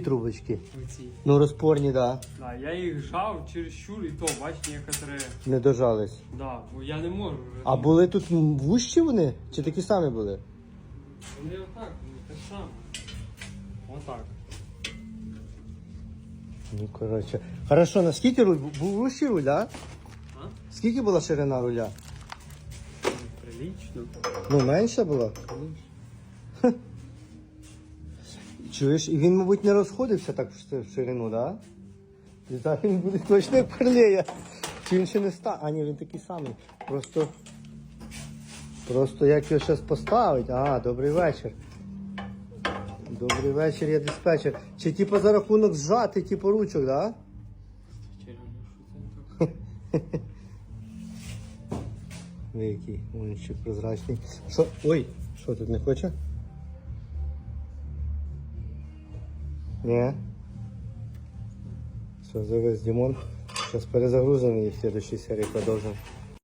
трубочки. Оці. Ну розпорні, да. Да, я їх жав через щур і то, бач, некоторі. Не дожались. Да, бо я не можу вже. А були тут вущі вони? Чи такі самі були? Вони отак, вони так само. Отак. Ну, коротше. Хорошо, наскільки руль? Бу- Був вущий руль, да? А? Скільки була ширина руля? Ну, Прилично. Ну, менша була. Чуєш, і він, мабуть, не розходився так в ширину, да? І так він буде точно як. Чи він ще не ста. А ні, він такий самий. Просто. Просто як його зараз поставить. А, добрий вечір. Добрий вечір, я диспетчер. Чи типу за рахунок зжати, типу ручок, да? Ви який, ще прозрачний. Що? Ой, що тут не хоче? Ні. Все, завез Димон. Сейчас перезагрузим и в следующей серии продовжимо.